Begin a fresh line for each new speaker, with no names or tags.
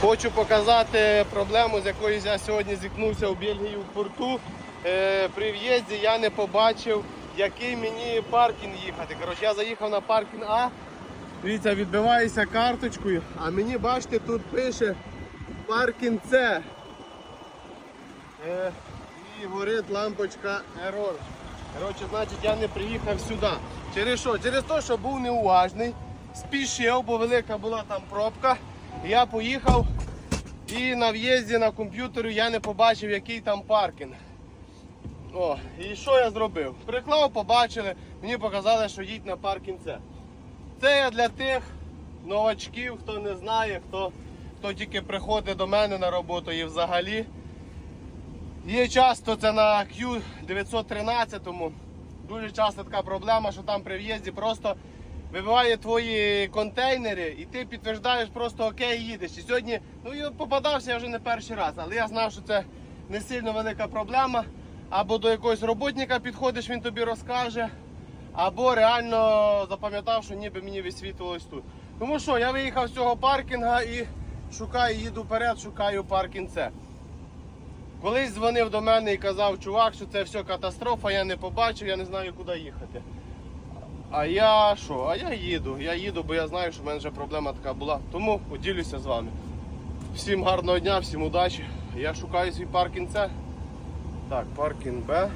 Хочу показати проблему, з якою я сьогодні зіткнувся у Бельгії в порту. Е, при в'їзді я не побачив, який мені паркінг їхати. Коротше, я заїхав на паркінг А. Дивіться, відбиваюся карточкою, а мені бачите, тут пише паркінг С. Е, і горить лампочка Error. Коротше, значить, я не приїхав сюди. Через що? Через те, що був неуважний, спішив, бо велика була там пробка. Я поїхав і на в'їзді на комп'ютері я не побачив, який там паркінг. О, і що я зробив? Приклав, побачили, мені показали, що їдь на паркінг С. Це я для тих новачків, хто не знає, хто, хто тільки приходить до мене на роботу і взагалі. Є часто це на Q913. Дуже часто така проблема, що там при в'їзді просто вибиває твої контейнери і ти підтверждаєш просто окей, їдеш. І сьогодні ну, я попадався я вже не перший раз, але я знав, що це не сильно велика проблема. Або до якогось роботника підходиш, він тобі розкаже, або реально запам'ятав, що ніби мені висвітлилось тут. Тому що я виїхав з цього паркінга і шукаю, їду вперед, шукаю паркінг С. Колись дзвонив до мене і казав, чувак, що це все катастрофа, я не побачив, я не знаю, куди їхати. А я що? А я їду. Я їду, бо я знаю, що в мене вже проблема така була. Тому поділюся з вами. Всім гарного дня, всім удачі. Я шукаю свій паркінг С. Так, паркінг Б.